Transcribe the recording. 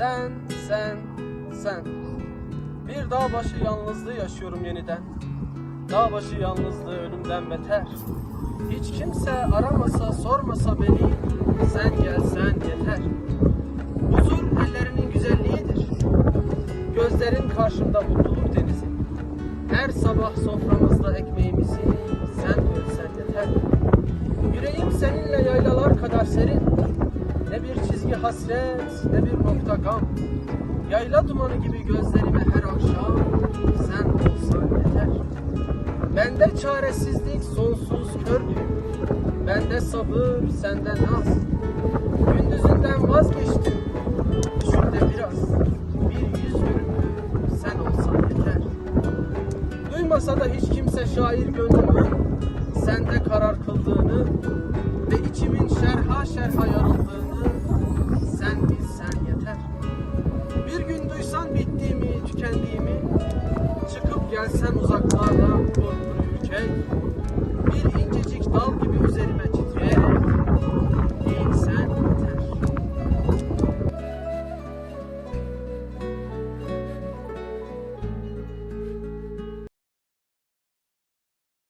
Sen, sen, sen. Bir dağ başı yalnızlığı yaşıyorum yeniden. Dağ başı yalnızlığı ölümden beter. Hiç kimse aramasa, sormasa beni, sen gelsen yeter. Huzur ellerinin güzelliğidir. Gözlerin karşımda mutluluk denizi. Her sabah soframızda ekmeğimizi sen bölsen yeter. Yüreğim seninle yaylalar kadar serin. Ne bir çizgi hasret, ne bir nokta gam. Yayla dumanı gibi gözlerime her akşam sen olsan yeter. Bende çaresizlik sonsuz kördü. Bende sabır, sende naz. Gündüzünden vazgeçtim. Şurada biraz, bir yüz görüntü sen olsan yeter. Duymasa da hiç kimse şair gönlümü sende karar kıldığını ve içimin şerha şerha duysan bittiğimi, tükendiğimi çıkıp gelsen uzaklarda korkulu ülke